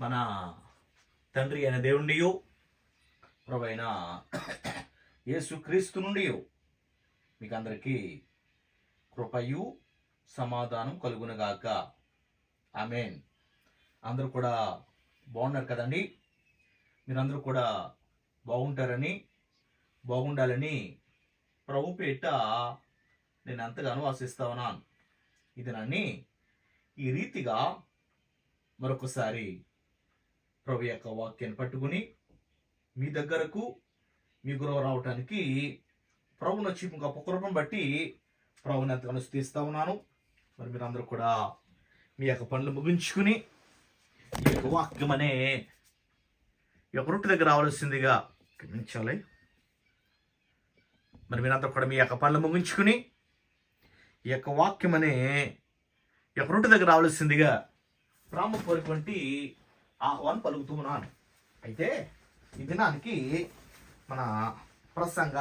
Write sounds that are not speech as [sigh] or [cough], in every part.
మన తండ్రి అయిన దేవుండియు ప్రభైన అయిన యేసుక్రీస్తు నుండి మీకు అందరికీ కృపయు సమాధానం కలుగునగాక. ఆమెన్. అందరూ కూడా బాగున్నారు కదండి? మీరందరూ కూడా బాగుంటారని బాగుండాలని ప్రభు పేట నేను అంతగానో ఆశిస్తా ఉన్నాను. ఇది నన్ను ఈ రీతిగా మరొకసారి ప్రభు యొక్క వాక్యాన్ని పట్టుకుని మీ దగ్గరకు మీ గురువు రావటానికి ప్రభుని వచ్చి గొప్ప కృపను బట్టి ప్రభుని ఎంతగానో స్థిస్తా ఉన్నాను. మరి మీరందరూ కూడా మీ యొక్క పనులు ముగించుకుని ఈ యొక్క వాక్యం అనే యొక్క రొట్టె దగ్గర రావాల్సిందిగా గమనించాలి మరి మీరందరూ కూడా మీ యొక్క పనులు ముగించుకుని ఈ యొక్క వాక్యం అనే యొక్క రొట్టె దగ్గర రావాల్సిందిగా ప్రాముఖ్యమైనటువంటి ఆహ్వానం పలుకుతున్నాను. అయితే ఈ దినానికి మన ప్రసంగ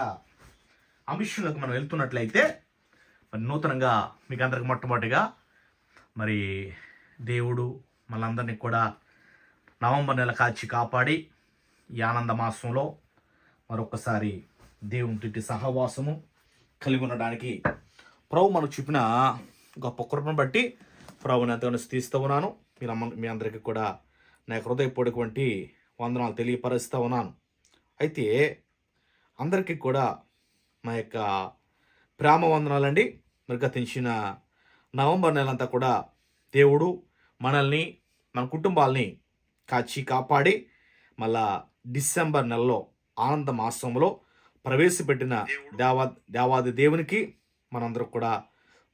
అంశంలోకి మనం వెళ్తున్నట్లయితే మరి నూతనంగా మీకు అందరికి మొట్టమొదటిగా మరి దేవుడు మనందరినీ కూడా నవంబర్ నెల కాచి కాపాడి ఈ ఆనంద మాసంలో మరొకసారి దేవుని తిట్టి సహవాసము కలిగి ఉండడానికి ప్రభు మనకు చూపిన గొప్ప కృపను బట్టి ప్రభుని ఎంతగానో స్థిస్తూ ఉన్నాను. మీరు మీ అందరికీ కూడా నా హృదయపూడిటువంటి వందనాలు తెలియపరుస్తూ ఉన్నాను. అయితే అందరికీ కూడా మా యొక్క ప్రేమ వందనాలండి మరి గతించిన నవంబర్ నెలంతా కూడా దేవుడు మనల్ని మన కుటుంబాలని కాచి కాపాడి మళ్ళా డిసెంబర్ నెలలో ఆనంద మాసంలో ప్రవేశపెట్టిన దేవా దేవాది దేవునికి మనందరం కూడా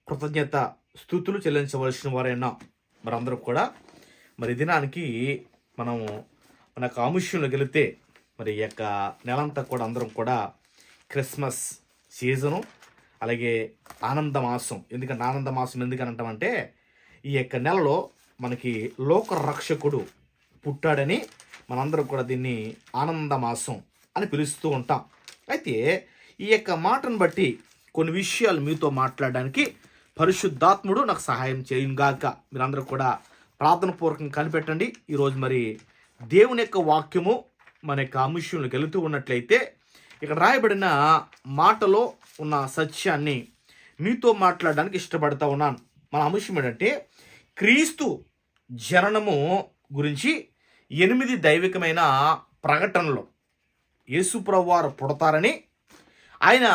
కృతజ్ఞత స్థుతులు చెల్లించవలసిన వారైనా మరందరం కూడా మరి దినానికి మనము మన యొక్క ఆముష్యంలో గెలితే మరి ఈ యొక్క నెలంతా కూడా అందరం కూడా క్రిస్మస్ సీజను అలాగే ఆనంద మాసం ఎందుకంటే ఆనంద మాసం ఎందుకని అంటామంటే ఈ యొక్క నెలలో మనకి లోక రక్షకుడు పుట్టాడని మనందరం కూడా దీన్ని ఆనంద మాసం అని పిలుస్తూ ఉంటాం. అయితే ఈ యొక్క మాటను బట్టి కొన్ని విషయాలు మీతో మాట్లాడడానికి పరిశుద్ధాత్ముడు నాకు సహాయం చేయుగాక మీరందరూ కూడా ప్రార్థన పూర్వకం కనిపెట్టండి. ఈరోజు మరి దేవుని యొక్క వాక్యము మన యొక్క అంశంలోకి వెళుతూ ఉన్నట్లయితే ఇక్కడ రాయబడిన మాటలో ఉన్న సత్యాన్ని మీతో మాట్లాడడానికి ఇష్టపడతా ఉన్నాను. మన అంశం ఏంటంటే క్రీస్తు జననము గురించి ఎనిమిది దైవికమైన ప్రకటనలు. యేసుప్రభు వారు పుడతారని ఆయన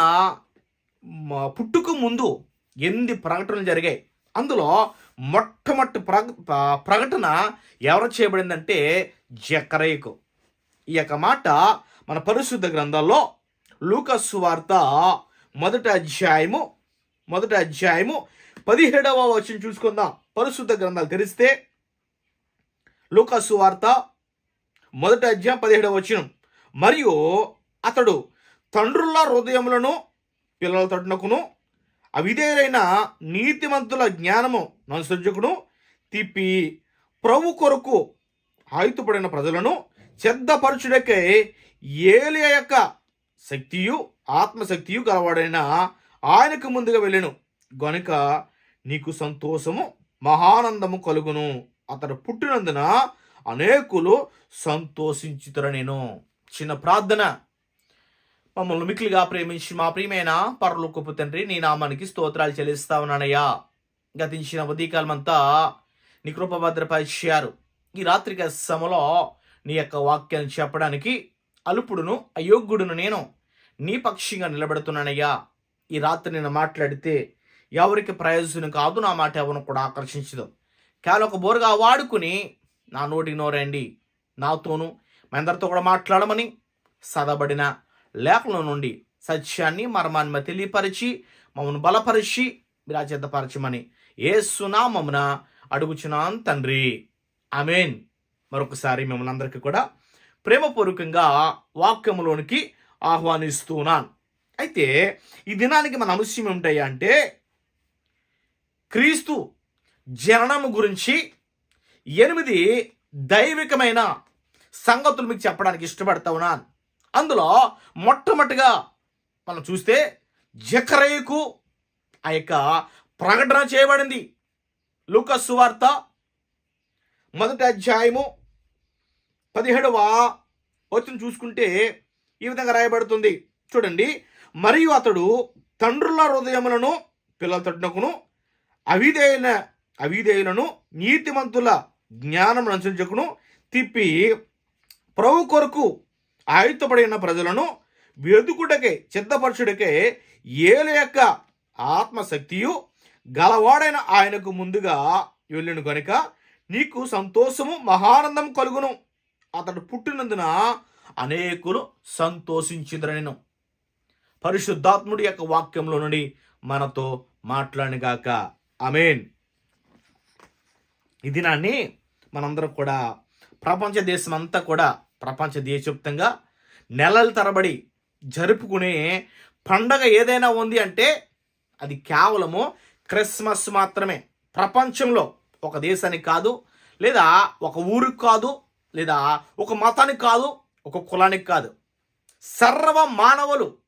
పుట్టుకు ముందు ఎనిమిది ప్రకటనలు జరిగాయి. అందులో మొట్టమొదటి ప్రగ ప్రకటన ఎవరు చేయబడిందంటే జకరేకు. ఈ యొక్క మాట మన పరిశుద్ధ గ్రంథాల్లో లూకస్సు వార్త మొదటి అధ్యాయము మొదటి అధ్యాయము పదిహేడవ వచ్చిన చూసుకుందాం. పరిశుద్ధ గ్రంథాలు తెరిస్తే లూకస్సు వార్త మొదటి అధ్యాయం పదిహేడవ వచ్చిన మరియు అతడు తండ్రుల హృదయములను పిల్లల తట్టునకును అవిధేయులైన నీతిమంతుల జ్ఞానము ననుసరించుకును తిప్పి ప్రభు కొరకు ఆయుతుపడిన ప్రజలను చెద్దపరచుడకై ఏలియ యొక్క శక్తియు ఆత్మశక్తియు గలవాడైన ఆయనకు ముందుగా వెళ్ళెను. గనుక నీకు సంతోషము మహానందము కలుగును. అతడు పుట్టినందున అనేకులు సంతోషించుతర నేను చిన్న ప్రార్థన. మమ్మల్ని మిక్కిలిగా ప్రేమించి మా ప్రియమైన పరలోకపు తండ్రి నీ నామానికి స్తోత్రాలు చెల్లిస్తా ఉన్నానయ్యా. గతించిన ఉదయకాలమంతా నీ కృప భద్రపరిచారు. ఈ రాత్రిక సమలో నీ యొక్క వాక్యాన్ని చెప్పడానికి అలుపుడును అయోగ్యుడును నేను నీ పక్షిగా నిలబెడుతున్నానయ్యా. ఈ రాత్రి నేను మాట్లాడితే ఎవరికి ప్రయోజనం కాదు నా మాట ఎవరిని కూడా ఆకర్షించదు. కేవలం ఒక బోరుగా వాడుకుని నా నోటికి నోరండి నాతోనూ మా కూడా మాట్లాడమని సదబడిన లేఖల నుండి సత్యాన్ని మర్మాన్ని తెలియపరిచి మమ్మల్ని బలపరిచి విరాజితపరచమని ఏ సునామమున అడుగుచున్నాను తండ్రి. అమేన్ మరొకసారి మిమ్మల్ని అందరికీ కూడా ప్రేమపూర్వకంగా వాక్యములోనికి ఆహ్వానిస్తున్నాను. అయితే ఈ దినానికి మన అంశం ఏమిటాయి అంటే క్రీస్తు జననము గురించి ఎనిమిది దైవికమైన సంగతులు మీకు చెప్పడానికి ఇష్టపడతా ఉన్నాను. అందులో మొట్టమొదటిగా మనం చూస్తే జకరేకు ఆ యొక్క ప్రకటన చేయబడింది. లూకస్ సువార్త మొదటి అధ్యాయము పదిహేడవ వచ్చిన చూసుకుంటే ఈ విధంగా రాయబడుతుంది. చూడండి మరియు అతడు తండ్రుల హృదయములను పిల్లల తట్టునకును అవిధేయుల అవిధేయులను నీతిమంతుల జ్ఞానం అనుసరించకును తిప్పి ప్రభు కొరకు ఆయుత్తపడిన ప్రజలను వెదుకుటకే సిద్ధపరచుటకే ఏలు యొక్క ఆత్మశక్తియు గలవాడైన ఆయనకు ముందుగా వెళ్ళిన కనుక నీకు సంతోషము మహానందం కలుగును. అతడు పుట్టినందున అనేకులు సంతోషించిదరని పరిశుద్ధాత్ముడి యొక్క వాక్యంలో నుండి మనతో మాట్లాడినగాక అమేన్ ఈ దినాన్ని మనందరం కూడా ప్రపంచ దేశం అంతా కూడా ప్రపంచ దేశవ్యాప్తంగా నెలల తరబడి జరుపుకునే పండగ ఏదైనా ఉంది అంటే అది కేవలము క్రిస్మస్ మాత్రమే. ప్రపంచంలో ఒక దేశానికి కాదు లేదా ఒక ఊరికి కాదు లేదా ఒక మతానికి కాదు ఒక కులానికి కాదు. సర్వ మానవులు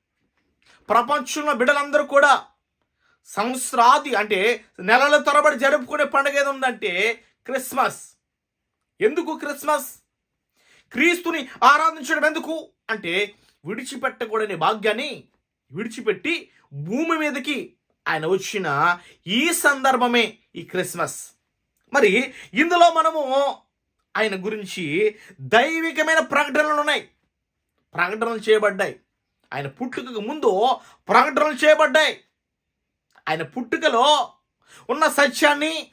ప్రపంచంలో బిడ్డలందరూ కూడా సంవత్సరాది అంటే నెలల తరబడి జరుపుకునే పండుగ ఏది ఉందంటే క్రిస్మస్. ఎందుకు క్రిస్మస్? క్రీస్తుని ఆరాధించడం ఎందుకు? అంటే విడిచిపెట్టకూడని భాగ్యాన్ని విడిచిపెట్టి భూమి మీదకి ఆయన వచ్చిన ఈ సందర్భమే ఈ క్రిస్మస్. మరి ఇందులో మనము ఆయన గురించి దైవికమైన ప్రకటనలు ఉన్నాయి. ప్రకటనలు చేయబడ్డాయి. ఆయన పుట్టుకకు ముందు ప్రకటనలు చేయబడ్డాయి. ఆయన పుట్టుకలో ఉన్న సత్యాన్ని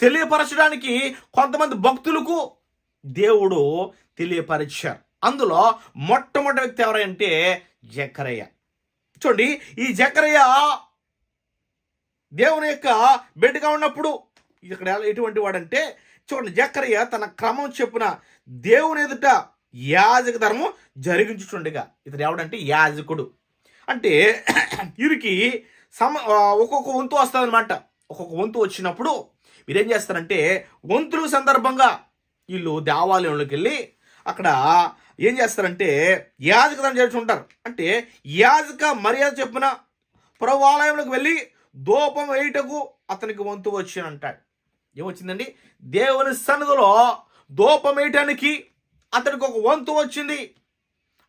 తెలియపరచడానికి కొంతమంది భక్తులకు దేవుడు తెలియపరిచారు. అందులో మొట్టమొదటి వ్యక్తి ఎవరంటే జకరయ్య. చూడండి ఈ జకరయ్య దేవుని యొక్క బిడ్డగా ఉన్నప్పుడు ఇక్కడ ఎటువంటి వాడంటే చూడండి జకరయ్య తన క్రమం చెప్పున దేవుని ఎదుట యాజక ధర్మం జరిగించుచుండగా. ఇతడు ఎవడంటే యాజకుడు. అంటే వీరికి సమ ఒక్కొక్క వంతు వస్తుందన్నమాట. ఒక్కొక్క వంతు వచ్చినప్పుడు వీరేం చేస్తారంటే వంతులు సందర్భంగా వీళ్ళు దేవాలయంలోకి వెళ్ళి అక్కడ ఏం చేస్తారంటే యాజక చేస్తుంటారు అంటే యాజక మర్యాద చెప్పిన ప్రభువాలయంలోకి వెళ్ళి దూపం వేయుటకు అతనికి వంతు వచ్చి అంటాడు ఏమొచ్చిందండి? దేవుని సన్నిధిలో దూపం వేయటానికి అతనికి ఒక వంతు వచ్చింది.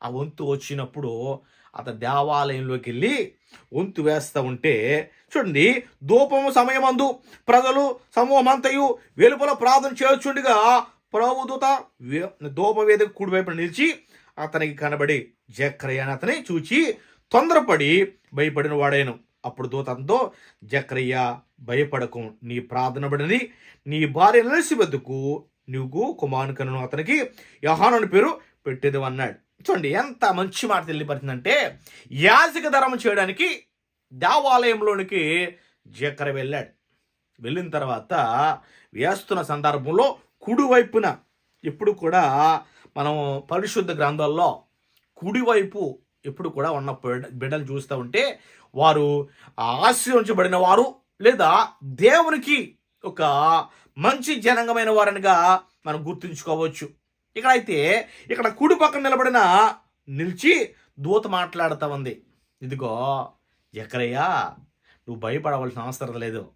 ఆ వంతు వచ్చినప్పుడు అతను దేవాలయంలోకి వెళ్ళి వంతు వేస్తూ ఉంటే చూడండి ధూపము సమయమందు ప్రజలు సమూహమంతయు వెలుపల ప్రార్థన చేయొచ్చుండిగా ప్రభుదూత వే- ధూపవేదిక కుడివైపున నిలిచి అతనికి కనబడి జక్రయ్య అతని చూచి తొందరపడి భయపడిన వాడాను. అప్పుడు దూతంతో జక్రయ్య భయపడకు. నీ ప్రార్థన పడినది నీ భార్య ఎలిజబెత్కు నువ్వు కుమారుకను అతనికి యహాను అని పేరు పెట్టేది అన్నాడు. చూడండి ఎంత మంచి మాట తెలియపరిచిందంటే యాజక ధర్మం చేయడానికి దేవాలయంలోనికి జకర వెళ్ళాడు. వెళ్ళిన తర్వాత వేస్తున్న సందర్భంలో కుడివైపున ఎప్పుడు కూడా మనం పరిశుద్ధ గ్రంథాల్లో కుడివైపు ఎప్పుడు కూడా ఉన్న బిడ్డ- బిడ్డలు చూస్తూ ఉంటే వారు ఆశీర్వించబడిన వారు లేదా దేవునికి ఒక మంచి జనంగమైన వారనిగా మనం గుర్తుంచుకోవచ్చు. ఇక్కడ అయితే ఇక్కడ కుడి పక్కన నిలబడిన నిలిచి దూత మాట్లాడుతూ ఉంది. ఇదిగో ఎక్కడయ్యా నువ్వు భయపడవలసిన అవసరం లేదు.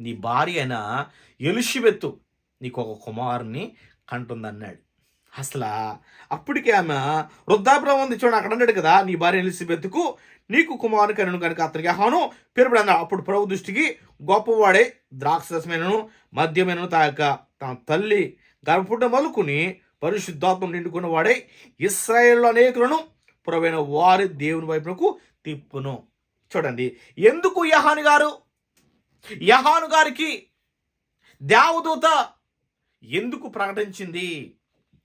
నీ భార్య అయిన ఎలుషిబెత్తు నీకు ఒక కుమారుని కంటుందన్నాడు. అసలు? అప్పటికే ఆమె వృద్ధాపురం ఉంది చూడండి అక్కడ అన్నాడు కదా నీ భార్య ఎలిసిబెత్తుకు నీకు కుమారుని కనును కనుక అతనికి ఆహాను పేరుపడి అన్నాడు. అప్పుడు ప్రభు దృష్టికి గొప్పవాడే ద్రాక్షరసమైనను మద్యమైనను తాక తన తల్లి గర్భపుట్ట మలుకుని పరిశుద్ధాత్మ నిండుకున్న వాడే ఇస్రాయేల్లో అనేకులను పురవైన వారి దేవుని వైపునకు తిప్పును. చూడండి ఎందుకు యహాను గారు? యహాను గారికి దేవదూత ఎందుకు ప్రకటించింది?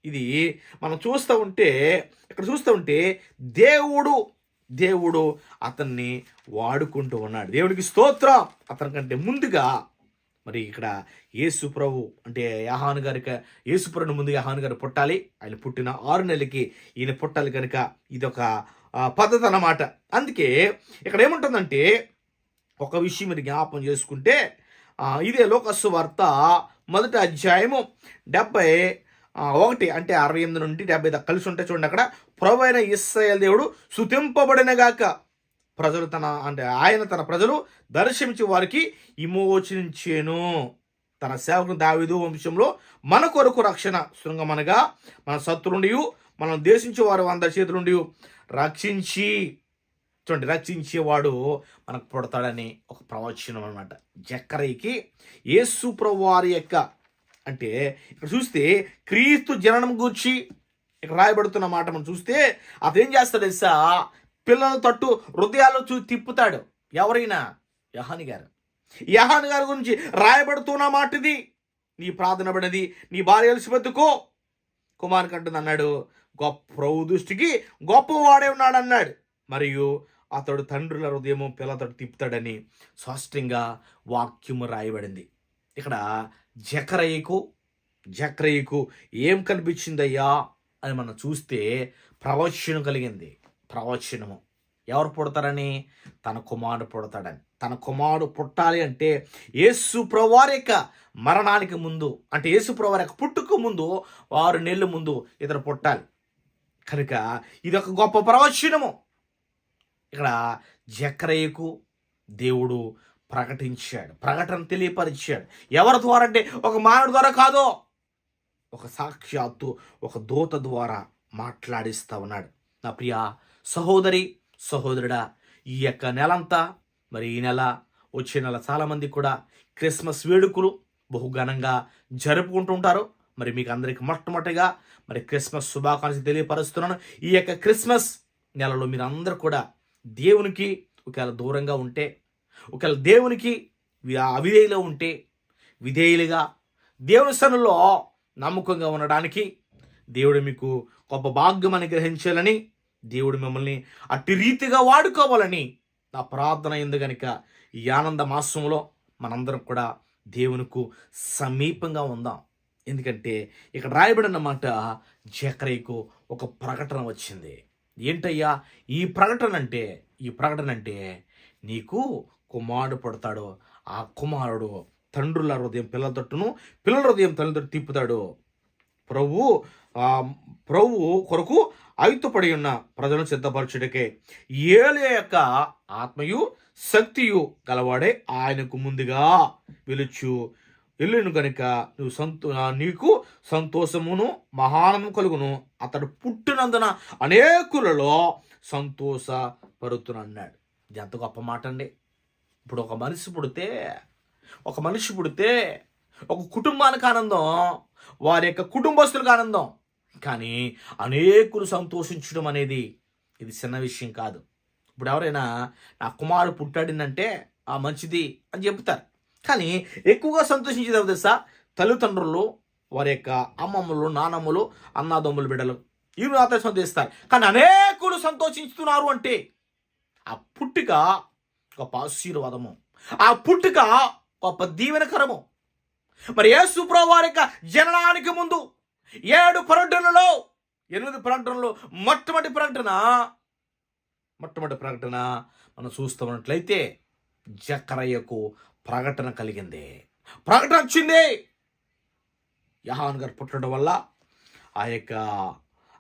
ఇది మనం చూస్తూ ఉంటే ఇక్కడ చూస్తూ ఉంటే దేవుడు దేవుడు అతన్ని వాడుకుంటూ ఉన్నాడు. దేవుడికి స్తోత్రం. అతని కంటే ముందుగా మరి ఇక్కడ యేసు ప్రభు అంటే యహాను గారికి యేసుప్రభుని ముందుగా యహాను గారు పుట్టాలి. ఆయన పుట్టిన ఆరు నెలలకి ఈయన పుట్టాలి కనుక ఇది ఒక పద్ధతి అన్నమాట. అందుకే ఇక్కడ ఏముంటుందంటే ఒక విషయం మీరు జ్ఞాపం చేసుకుంటే ఇదే లోకస్సు వార్త మొదటి అధ్యాయము డెబ్బై ఒకటి అంటే అరవై ఎనిమిది నుండి డెబ్బై దాకా కలిసి ఉంటే చూడండి అక్కడ ప్రభు అయిన దేవుడు శుతింపబడినగాక ప్రజలు తన అంటే ఆయన తన ప్రజలు దర్శించి వారికి విమోచించేను. తన సేవకుని దావిదు వంశంలో మన కొరకు రక్షణ శృంగమనగా మన శత్రుండి మనం దేశించే వారు అందరి చేతులుండి రక్షించి. చూడండి రక్షించేవాడు మనకు పుడతాడని ఒక ప్రవచనం అనమాట జక్కరైకి యేసు ప్రభు వారి యొక్క అంటే ఇక్కడ చూస్తే క్రీస్తు జననం గూర్చి ఇక్కడ రాయబడుతున్న మాట మనం చూస్తే అతేం చేస్తాడు తెలుసా? పిల్లల తట్టు హృదయాలు చూ తిప్పుతాడు. ఎవరైనా? యహాని గారు. యహాని గారి గురించి రాయబడుతున్న మాట ఇది నీ ప్రార్థన పడినది నీ భార్య ఎలిసిబెత్తుకో కుమార్ కంటుంది అన్నాడు గొప్ప ప్రభు దృష్టికి గొప్పవాడే ఉన్నాడు అన్నాడు మరియు అతడు తండ్రుల హృదయము పిల్లతడు తిప్పుతాడని స్పష్టంగా వాక్యము రాయబడింది. ఇక్కడ జకరయ్యకు జక్రయ్యకు ఏం కనిపించిందయ్యా అని మనం చూస్తే ప్రవచనం కలిగింది. ప్రవచనము. ఎవరు పుడతారని? తన కుమారుడు పుడతాడని. తన కుమారుడు పుట్టాలి అంటే యేసు ప్రవారిక మరణానికి ముందు అంటే యేసు ప్రవారిక పుట్టుకు ముందు ఆరు నెలల ముందు ఇతను పుట్టాలి. కనుక ఇది ఒక గొప్ప ప్రవచనము. ఇక్కడ జక్రయ్యకు దేవుడు ప్రకటించాడు. ప్రకటన తెలియపరిచాడు. ఎవరి ద్వారా అంటే ఒక మానవుడి ద్వారా కాదో. ఒక సాక్షాత్తు ఒక దూత ద్వారా మాట్లాడిస్తా ఉన్నాడు. నా ప్రియ సహోదరి సహోదరుడా ఈ యొక్క నెలంతా మరి ఈ నెల వచ్చే నెల చాలామంది కూడా క్రిస్మస్ వేడుకలు బహుఘనంగా జరుపుకుంటుంటారు మరి మీకు అందరికి మొట్టమొదటిగా మరి క్రిస్మస్ శుభాకాంక్షలు తెలియపరుస్తున్నాను. ఈ యొక్క క్రిస్మస్ నెలలో మీరు అందరూ కూడా దేవునికి ఒకవేళ దూరంగా ఉంటే ఒకవేళ దేవునికి వి- అవిధేయులో ఉంటే విధేయులుగా దేవుని సన్నిలో నమ్మకంగా ఉండడానికి దేవుడు మీకు గొప్ప భాగ్యం అనుగ్రహించాలని దేవుడు మిమ్మల్ని అట్టి రీతిగా వాడుకోవాలని నా ప్రార్థన ఎందు గనుక ఈ ఆనంద మాసంలో మనందరం కూడా దేవునికి సమీపంగా ఉందాం. ఎందుకంటే ఇక్కడ రాయబడిన మాట జకరేకు ఒక ప్రకటన వచ్చింది. ఏంటయ్యా? ఈ ప్రకటన అంటే ఈ ప్రకటన అంటే నీకు కుమారుడు పడతాడు. ఆ కుమారుడు తండ్రుల హృదయం పిల్లల తట్టును పిల్లల హృదయం తల్లిదండ్రులు తిప్పుతాడు. ప్రభు ప్రభు కొరకు ఆయుత్తపడి ఉన్న ప్రజలను సిద్ధపరచుడికే ఏల యొక్క ఆత్మయు శక్తియు గలవాడే ఆయనకు ముందుగా పిలుచు. వెళ్ళును గనుక నువ్వు సంతో నీకు సంతోషమును మహానము కలుగును. అతడు పుట్టినందున అనేకులలో సంతోషపరుతునన్నాడు. ఇది ఎంత గొప్ప మాట అండి ఇప్పుడు ఒక మనిషి పుడితే ఒక మనిషి పుడితే ఒక కుటుంబానికి ఆనందం వారి యొక్క కుటుంబస్తులకు ఆనందం. కానీ అనేకులు సంతోషించడం అనేది ఇది చిన్న విషయం కాదు. ఇప్పుడు ఎవరైనా నా కుమారుడు పుట్టాడిందంటే ఆ మంచిది అని చెప్తారు కానీ ఎక్కువగా సంతోషించేది ఎవరు తెలుసా? తల్లిదండ్రులు వారి యొక్క అమ్మమ్మలు నానమ్మలు అన్నాదమ్ములు బిడ్డలు. వీరు మాత్రం సంతోషిస్తారు. కానీ అనేకులు సంతోషిస్తున్నారు అంటే ఆ పుట్టిక గొప్ప ఆశీర్వాదము. ఆ పుట్టుక గొప్ప దీవెనకరము. మరి ఏ ప్రభు వారి యొక్క జననానికి ముందు ఏడు ప్రకటనలో ఎనిమిది ప్రకటనలో మొట్టమొదటి ప్రకటన మొట్టమొదటి ప్రకటన మనం చూస్తున్నట్లయితే జకరయ్యకు ప్రకటన కలిగింది. ప్రకటన వచ్చింది. యహాన్ గారు పుట్టడం వల్ల ఆ యొక్క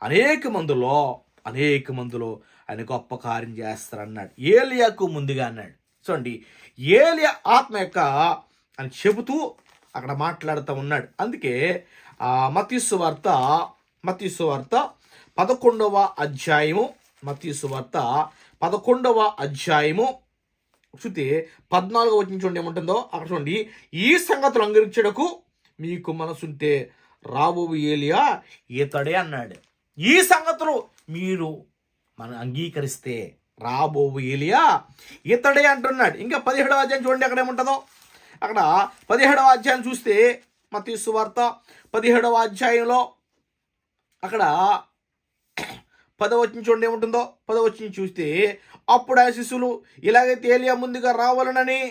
అనేక మందిలో అనేక మందిలో ఆయన గొప్ప కార్యం చేస్తారన్నాడు. ఏలియాకు ముందుగా అన్నాడు. చూడండి ఏలియా ఆత్మ యొక్క అని చెబుతూ అక్కడ మాట్లాడుతూ ఉన్నాడు. అందుకే ఆ మతీసు వార్త మతీసు వార్త పదకొండవ అధ్యాయము మతీసు వార్త పదకొండవ అధ్యాయము చూస్తే పద్నాలుగో వచ్చిన చూడండి ఏముంటుందో? అక్కడ చూడండి. ఈ సంగతులు అంగరించడకు మీకు మనసుంటే రాబోబు ఏలియా ఈతడే అన్నాడు. ఈ సంగతులు మీరు మనం అంగీకరిస్తే రాబోబు ఏలియా ఇతడే అంటున్నాడు. ఇంకా పదిహేడవ అధ్యాయం చూడండి అక్కడ ఏముంటుందో? అక్కడ పదిహేడవ అధ్యాయం చూస్తే మతీసు వార్త పదిహేడవ అధ్యాయంలో అక్కడ పదవచ్చిన చూడండి ఏముంటుందో? పదవచ్చిన చూస్తే అప్పుడు ఆ శిష్యులు ఇలాగైతే ఏలియా ముందుగా రావాలనని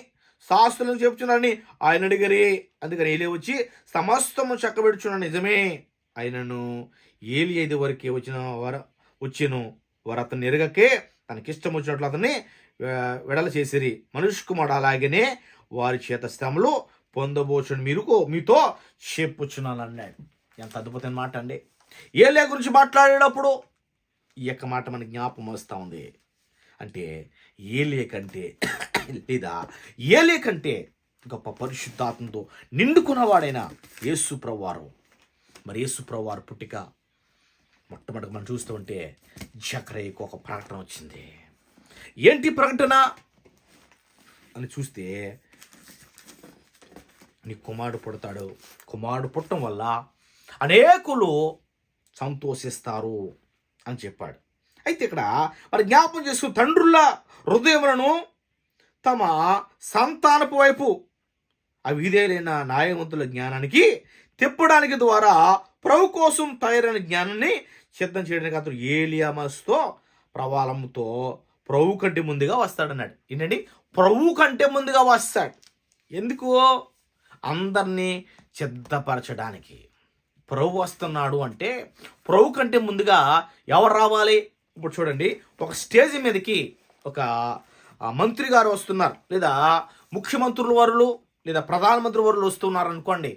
శాస్త్రులను చెప్తున్నారని ఆయన అడిగరి. అందుకని ఏలియా వచ్చి సమస్తము చక్కబెడుచున్న నిజమే ఆయనను ఏలి ఐదు వరకే వచ్చిన వర వచ్చాను. వారు అతను ఎరగకే తనకిష్టం వచ్చినట్లు అతన్ని విడల వెడల చేసిరి. మనుషు కుమారుడు అలాగనే వారి చేత శ్రమలు పొందబోచుని మీరుకు మీతో చెప్పుచున్నాను అన్నాడు. ఎంత అద్భుతమైన మాట అండి. ఏలియా గురించి మాట్లాడేటప్పుడు ఈ యొక్క మాట మనకి జ్ఞాపకం వస్తూ ఉంది. అంటే ఏలే కంటే లేదా ఏలే కంటే గొప్ప పరిశుద్ధాత్మతో నిండుకున్నవాడైన యేసు మరి యేసు పుట్టిక మొట్టమొదటి మనం చూస్తూ ఉంటే జక్రయ్యకు ఒక ప్రకటన వచ్చింది. ఏంటి ప్రకటన? అని చూస్తే నీ కుమారుడు పుడతాడు. కుమారుడు పుట్టడం వల్ల అనేకులు సంతోషిస్తారు అని చెప్పాడు. అయితే ఇక్కడ మరి జ్ఞాపం చేసుకుని తండ్రుల హృదయములను తమ సంతానపు వైపు అవిధేలైన న్యాయవంతుల జ్ఞానానికి తిప్పడానికి ద్వారా ప్రభు కోసం తయారైన జ్ఞానాన్ని సిద్ధం చేయడానికి అతను ఏలియామస్తో ప్రవాలంతో ప్రభు కంటే ముందుగా వస్తాడన్నాడు. ఏంటండి? ప్రభు కంటే ముందుగా వస్తాడు. ఎందుకు? అందరినీ సిద్ధపరచడానికి. ప్రభు వస్తున్నాడు అంటే ప్రభు కంటే ముందుగా ఎవరు రావాలి? ఇప్పుడు చూడండి ఒక స్టేజ్ మీదకి ఒక మంత్రి గారు వస్తున్నారు. లేదా ముఖ్యమంత్రుల వారులు లేదా ప్రధానమంత్రి వారులు వస్తున్నారు అనుకోండి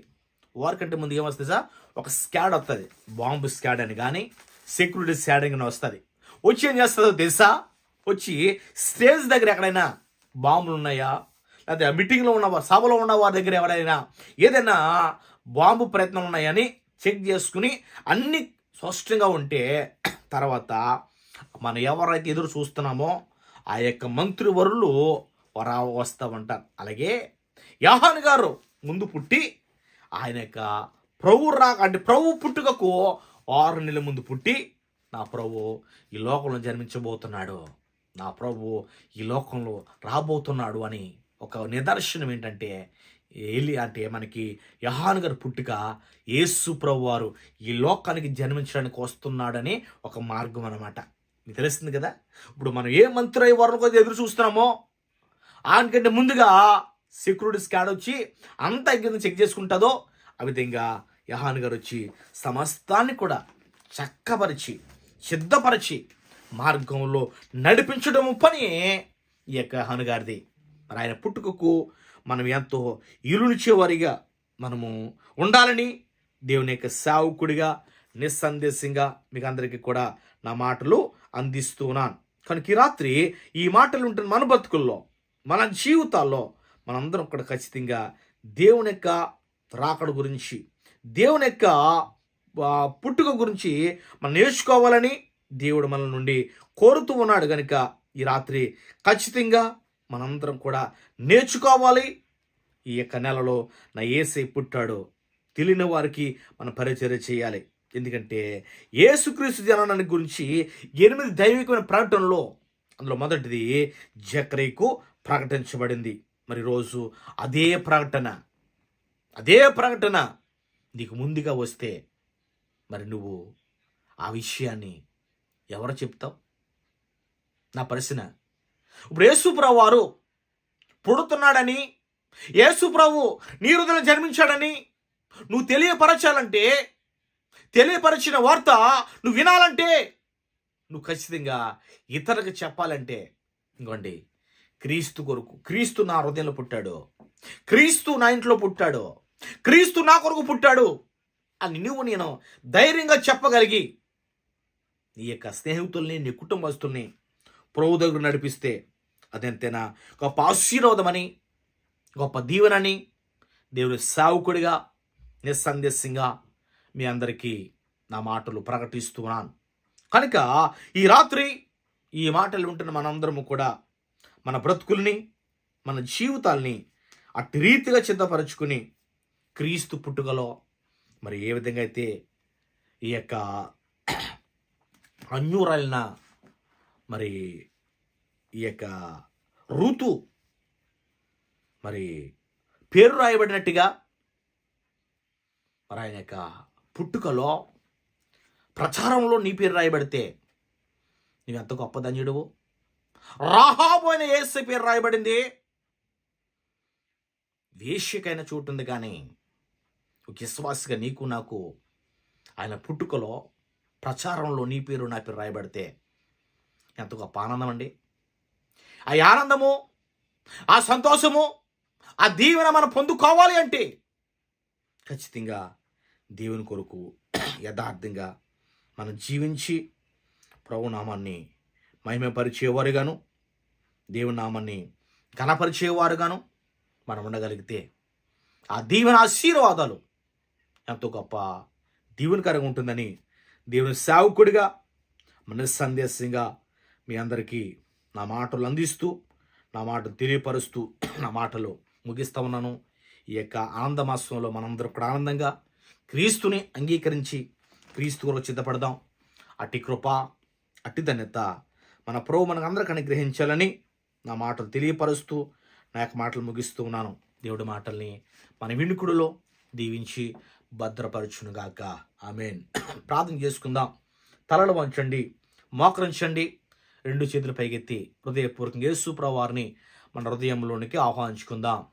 వారికంటే ముందు ఏమొస్తుంది సార్? ఒక స్కాడ్ వస్తుంది. బాంబు స్కాడ్ అని కానీ సెక్యూరిటీ స్కాడ్ అని వస్తుంది. వచ్చి ఏం చేస్తుందో తెలుసా? వచ్చి స్టేజ్ దగ్గర ఎక్కడైనా బాంబులు ఉన్నాయా? లేకపోతే మీటింగ్లో ఉన్న సభలో ఉన్న వారి దగ్గర ఎవరైనా ఏదైనా బాంబు ప్రయత్నం ఉన్నాయని చెక్ చేసుకుని అన్ని స్పష్టంగా ఉంటే తర్వాత మనం ఎవరైతే ఎదురు చూస్తున్నామో ఆ యొక్క మంత్రివరులు వరా వస్తూ ఉంటారు అలాగే యాహాన్ గారు ముందు పుట్టి ఆయన యొక్క ప్రభు రాక అంటే ప్రభు పుట్టుకకు ఆరు నెలల ముందు పుట్టి నా ప్రభు ఈ లోకంలో జన్మించబోతున్నాడు. నా ప్రభు ఈ లోకంలో రాబోతున్నాడు అని ఒక నిదర్శనం ఏంటంటే ఏలి అంటే మనకి యహాన్ గారి పుట్టుక యేసు ప్రభు వారు ఈ లోకానికి జన్మించడానికి వస్తున్నాడని ఒక మార్గం అన్నమాట. మీకు తెలుస్తుంది కదా? ఇప్పుడు మనం ఏ మంత్రి వరకు కొద్దిగా ఎదురు చూస్తున్నామో ఆయనకంటే ముందుగా సెక్యూరిటీ స్కాడ్ వచ్చి అంత కింద చెక్ చేసుకుంటుందో ఆ విధంగా యహాన్ గారు వచ్చి సమస్తాన్ని కూడా చక్కపరిచి సిద్ధపరిచి మార్గంలో నడిపించడం పని ఈ యొక్క యహాన్ గారిది. మరి ఆయన పుట్టుకకు మనం ఎంతో ఇరునిచేవారిగా మనము ఉండాలని దేవుని యొక్క సేవకుడిగా నిస్సందేశంగా మీకు అందరికీ కూడా నా మాటలు అందిస్తున్నాను. కనుక ఈ రాత్రి ఈ మాటలు ఉంటున్న మన బతుకుల్లో మన జీవితాల్లో మనందరం ఇక్కడ ఖచ్చితంగా దేవుని యొక్క రాకడ గురించి దేవుని యొక్క పుట్టుక గురించి మనం నేర్చుకోవాలని దేవుడు మన నుండి కోరుతూ ఉన్నాడు. కనుక ఈ రాత్రి ఖచ్చితంగా మనందరం కూడా నేర్చుకోవాలి. ఈ యొక్క నెలలో నా ఏసై పుట్టాడు. తెలియని వారికి మనం పరిచర్య చేయాలి. ఎందుకంటే యేసుక్రీస్తు జననాన్ని గురించి ఎనిమిది దైవికమైన ప్రకటనలో అందులో మొదటిది జక్రైకు ప్రకటించబడింది. మరి రోజు అదే ప్రకటన అదే ప్రకటన నీకు ముందుగా వస్తే మరి నువ్వు ఆ విషయాన్ని ఎవరు చెప్తావు? నా ప్రశ్న ఇప్పుడు యేసుప్రభు వారు పుడుతున్నాడని యేసుప్రభు నీ జన్మించాడని నువ్వు తెలియపరచాలంటే తెలియపరిచిన వార్త నువ్వు వినాలంటే నువ్వు ఖచ్చితంగా ఇతరులకు చెప్పాలంటే ఇంకోండి క్రీస్తు కొరకు క్రీస్తు నా హృదయంలో పుట్టాడు క్రీస్తు నా ఇంట్లో పుట్టాడు క్రీస్తు నా కొరకు పుట్టాడు అని నువ్వు నేను ధైర్యంగా చెప్పగలిగి నీ యొక్క స్నేహితుల్ని నీ కుటుంబస్తుల్ని ప్రభు దగ్గర నడిపిస్తే అదెంతైనా? గొప్ప ఆశీర్వాదమని గొప్ప దీవెనని దేవుని సావుకుడిగా నిస్సందేశంగా మీ అందరికీ నా మాటలు ప్రకటిస్తున్నాను కనుక ఈ రాత్రి ఈ మాటలు ఉంటున్న మనందరము కూడా మన బ్రతుకుల్ని మన జీవితాల్ని అట్టి రీతిగా సిద్ధపరచుకుని క్రీస్తు పుట్టుకలో మరి ఏ విధంగా అయితే ఈ యొక్క అన్యూరాలిన మరి ఈ యొక్క ఋతు మరి పేరు రాయబడినట్టుగా మరి ఆయన యొక్క పుట్టుకలో ప్రచారంలో నీ పేరు రాయబడితే నువ్వు ఎంత గొప్ప ధన్యుడువు? రాహాబు అనే ఏసు పేరు రాయబడింది. వేష్యకైన చోటు ఉంది కానీ ఒక విశ్వాసిగా నీకు నాకు ఆయన పుట్టుకలో ప్రచారంలో నీ పేరు నా పేరు రాయబడితే ఎంత గొప్ప ఆనందం అండి. ఆ ఆనందము ఆ సంతోషము ఆ దీవెన మనం పొందుకోవాలి అంటే ఖచ్చితంగా దేవుని కొరకు యథార్థంగా మనం జీవించి ప్రభునామాన్ని మహిమపరిచేవారుగాను దేవుని నామాన్ని ఘనపరిచేవారుగాను మనం ఉండగలిగితే ఆ దీవెన ఆశీర్వాదాలు ఎంతో గొప్ప దీవెనకరంగా ఉంటుందని దేవుని సేవకుడిగా నిస్సందేశంగా మీ అందరికీ నా మాటలు అందిస్తూ నా మాటలు తెలియపరుస్తూ నా మాటలు ముగిస్తా ఉన్నాను. ఈ యొక్క ఆనందమాసంలో మనందరం కూడా ఆనందంగా క్రీస్తుని అంగీకరించి క్రీస్తు కొరకు సిద్ధపడదాం. అట్టి కృప అట్టి ధన్యత మన ప్రభు మనకు అందరికి అనుగ్రహించాలని నా మాటలు తెలియపరుస్తూ నా యొక్క మాటలు ముగిస్తూ ఉన్నాను. దేవుడి మాటల్ని మన వినుకుడులో దీవించి భద్రపరచునుగాక. ఆమెన్. ప్రార్థన చేసుకుందాం. తలలు వంచండి మోకరించండి రెండు చేతులు పైకెత్తి హృదయపూర్వకంగా యేసు ప్రభు వారిని మన హృదయంలోనికి ఆహ్వానించుకుందాం.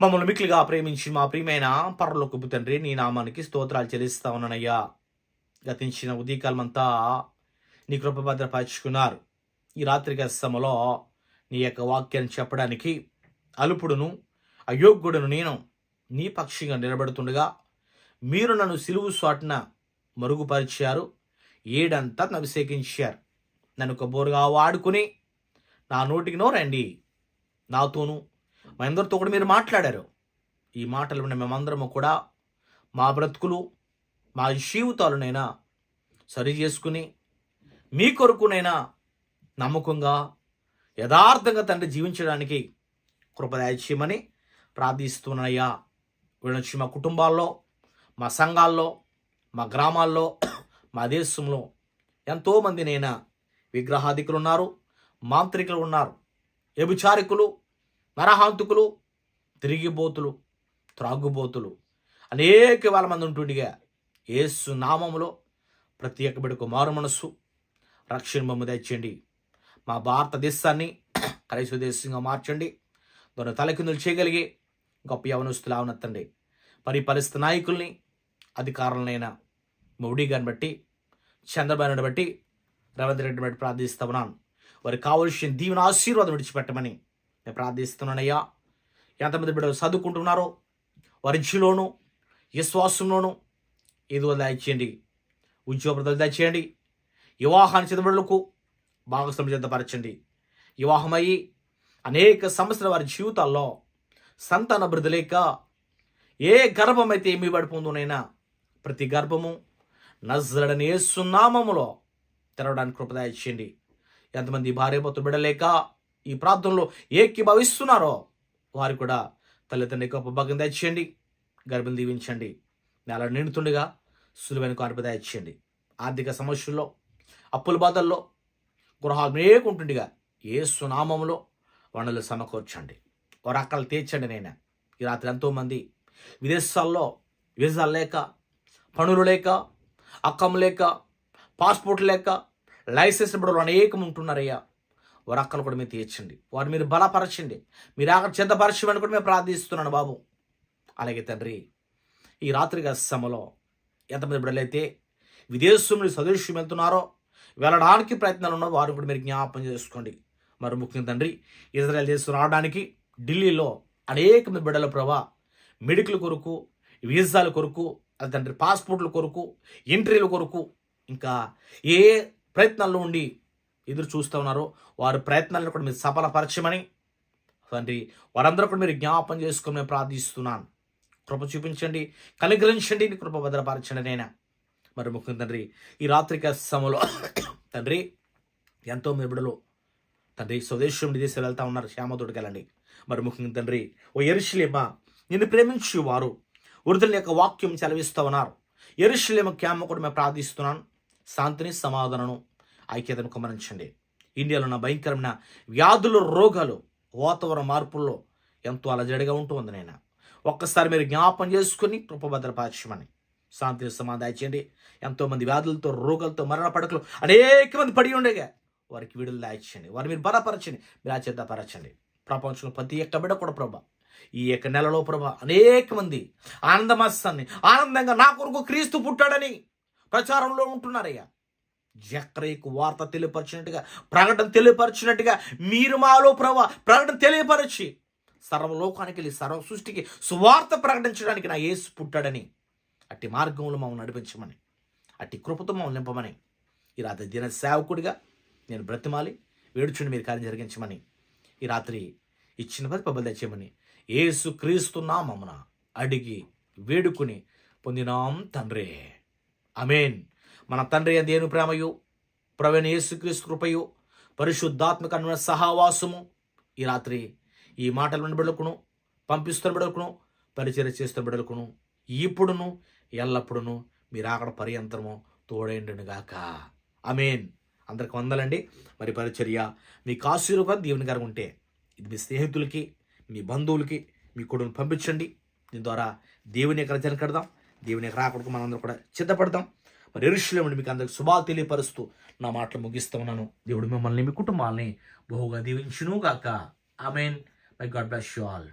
మమ్మల్ని మిక్కిలిగా ప్రేమించి మా ప్రియమైన పరలోకపు తండ్రి నీ నామానికి స్తోత్రాలు చెల్లిస్తా ఉన్నానయ్యా. గతించిన ఉదయకాలమంతా నీ కృప భద్రపరుచుకున్నారు. ఈ రాత్రి సమలో నీ యొక్క వాక్యాన్ని చెప్పడానికి అలుపుడును అయోగ్యుడును నేను నీ పక్షిగా నిలబడుతుండగా మీరు నన్ను సిలువు సాటున మరుగుపరిచారు ఏడంతా అభిషేకించారు. నన్ను ఒక బోరుగా వాడుకుని నా నోటికి నోరండి. నాతోనూ మా అందరితో కూడా మీరు మాట్లాడారు. ఈ మాటలు ఉన్న మేమందరము కూడా మా బ్రతుకులు మా జీవితాలనైనా సరి చేసుకుని మీ కొరకునైనా నమ్మకంగా యథార్థంగా తండ్రి జీవించడానికి కృపదాయచేయమని ప్రార్థిస్తున్నానయ్యా. వినొచ్చి మా కుటుంబాల్లో మా సంఘాల్లో మా గ్రామాల్లో మా దేశంలో ఎంతోమందినైనా విగ్రహాధికులు ఉన్నారు మాంత్రికులు ఉన్నారు వ్యభిచారికులు నరహాంతుకులు తిరిగిబోతులు త్రాగుబోతులు. అనేక వేల మంది ఉంటుండగా ఏసు నామములో ప్రతి కుమారు మారు మనస్సు రక్షణ బొమ్మ తెచ్చండి. మా భారతదేశాన్ని [clears throat] క్రైస్తవ దేశంగా మార్చండి. దాని తలకిందులు చేయగలిగే గొప్ప యవనస్తులు అవనెత్తండి పరిపాలిస్తున్న నాయకుల్ని అధికారులైన మోడీ గారిని బట్టి చంద్రబాబు నాయుడు బట్టి రేవంత్ రెడ్డి బట్టి ప్రార్థిస్తా ఉన్నాను. వారికి కావలసిన దీవెన ఆశీర్వాదం విడిచిపెట్టమని నేను ప్రార్థిస్తున్నానయ్యా. ఎంతమంది బిడ్డలు చదువుకుంటున్నారో వరిచిలోను విశ్వాసంలోను ఏదో దయచేయండి ఉద్యోగపడతలు దయచేయండి వివాహాన్ని చిన్నబిడ్డలకు భాగస్వామి చెందపరచండి వివాహమయ్యి అనేక సంవత్సరాల వారి జీవితాల్లో సంతాన అభివృద్ధి లేక ఏ గర్భమైతే ఏమి పడిపోతుందోనైనా ప్రతి గర్భము నజరడని సున్నామములో తెరవడానికి కృపదాయ చేయండి ఎంతమంది భార్య పొత్తు బిడలేక ఈ ప్రాంతంలో ఏకీభవిస్తున్నారో వారు కూడా తల్లిదండ్రి గొప్ప భాగం దయచేయండి. గర్భం దీవించండి. నెల నిండుతుండగా సులువైన కార్పు దయచేయండి. ఆర్థిక సమస్యల్లో అప్పుల బాధల్లో గృహాలు మేకుంటుండగా ఏ సునామంలో వనరులు సమకూర్చండి. వారు అక్కలు తీర్చండి నేను ఈ రాత్రి ఎంతోమంది విదేశాల్లో వీసాలు లేక పనులు లేక అక్కం లేక పాస్పోర్ట్ లేక లైసెన్స్ బిడ్డలు అనేకం ఉంటున్నారయ్యా. వారి అక్కలు కూడా మీరు తీర్చండి. వారిని మీరు బలపరచండి. మీరు అక్కడ చెద్దపరచమని కూడా మేము ప్రార్థిస్తున్నాను బాబు. అలాగే తండ్రి ఈ రాత్రిగా సమలో ఎంతమంది బిడ్డలైతే విదేశంలో నుండి సదృశ్యం వెళ్తున్నారో వెళ్ళడానికి ప్రయత్నాలు ఉన్న వారు కూడా మీరు జ్ఞాపం చేసుకోండి. మరి ముఖ్యంగా తండ్రి ఇజ్రాయల్ దేశం రావడానికి ఢిల్లీలో అనేక మంది బిడ్డల ప్రభా మెడికల్ కొరకు వీసాల కొరకు అది తండ్రి పాస్పోర్ట్ల కొరకు ఎంట్రీల కొరకు ఇంకా ఏ ప్రయత్నాల్లో ఉండి ఎదురు చూస్తూ ఉన్నారో. వారి ప్రయత్నాలను కూడా మీరు సఫలపరచమని తండ్రి వారందరూ కూడా మీరు జ్ఞాపం చేసుకోమని ప్రార్థిస్తున్నాను. కృప చూపించండి కనుగ్రహించండి కృప భద్రపరచండి నేను మరి ముఖ్యం తండ్రి ఈ రాత్రిక సమయంలో తండ్రి ఎంతో మంది బిడ్డలు తండ్రి స్వదేశం విదేశాలు వెళ్తా ఉన్నారు శ్యామతోడు కలండి మరి ముఖ్యంగా తండ్రి ఓ ఎరుషులేమ నిన్ను ప్రేమించు వారు వృద్ధుల యొక్క వాక్యం చలవిస్తూ ఉన్నారు. ఎరుషులేమ క్యామ కూడా మేము ప్రార్థిస్తున్నాను. శాంతిని సమాధానను ఐక్యతను గమనించండి. ఇండియాలో ఉన్న భయంకరమైన వ్యాధులు రోగాలు వాతావరణ మార్పుల్లో ఎంతో అలజడిగా ఉంటుంది నేను ఒక్కసారి మీరు జ్ఞాపం చేసుకుని కృపభద్రపరచమని శాంతి సమాధానం చేయండి ఎంతోమంది వ్యాధులతో రోగాలతో మరణ పడకలు అనేక మంది పడి ఉండేగా. వారికి విడుదల దాయించండి వారిని మీరు బలపరచండి. మీరు ఆచేతపరచండి ప్రపంచంలో ప్రతి ఒక్క బిడ కూడా ప్రభా ఈ యొక్క నెలలో ప్రభా అనేక మంది ఆనందమాస్తాన్ని ఆనందంగా నా కొరకు క్రీస్తు పుట్టాడని ప్రచారంలో ఉంటున్నారయ్యా. జక్రేకు వార్త తెలియపరిచినట్టుగా ప్రకటన తెలియపరిచినట్టుగా మీరు మాలో ప్రభా ప్రకటన తెలియపరిచి సర్వలోకానికి వెళ్ళి సర్వ సృష్టికి సువార్త ప్రకటించడానికి నా యేసు పుట్టాడని అట్టి మార్గంలో మమ్మల్ని నడిపించమని అట్టి కృపతో మమ్మల్ని నింపమని ఈ రాత్రి దిన సేవకుడిగా నేను బ్రతిమాలి వేడుచుండి మీరు కార్యం జరిగించమని ఈ రాత్రి ఇచ్చిన పది పబ్బలు తెచ్చేయమని ఏసు క్రీస్తున్నా మమ్మన అడిగి వేడుకుని పొందినాం తండ్రే. అమేన్ మన తండ్రి దేని ప్రేమయు ప్రవీణ యేసుక్రీస్తు కృపయు పరిశుద్ధాత్మక సహవాసము ఈ రాత్రి ఈ మాటలు విన్న పంపిస్తున్న బిడ్డలకును పరిచయం చేస్తున్న బిడ్డలకును ఇప్పుడును ఎల్లప్పుడును మీరు అక్కడ పర్యంతరము తోడైండునుగాక అమేన్ అందరికి వందలండి. మరి పరిచర్య మీకు ఆశీర్వాదం దేవుని గారు ఉంటే ఇది మీ స్నేహితులకి మీ బంధువులకి మీ కొడుకుని పంపించండి. దీని ద్వారా దేవుని యొక్క రచన కడదాం దేవుని యొక్క రాకడకు మనందరం కూడా సిద్ధపడదాం మరి ఎరుషులేముడి మీకు అందరికి శుభాలు తెలియపరుస్తూ నా మాటలు ముగిస్తూ ఉన్నాను దేవుడు మిమ్మల్ని మీ కుటుంబాలని బహుగా దీవించునుగాక I mean my God bless you all.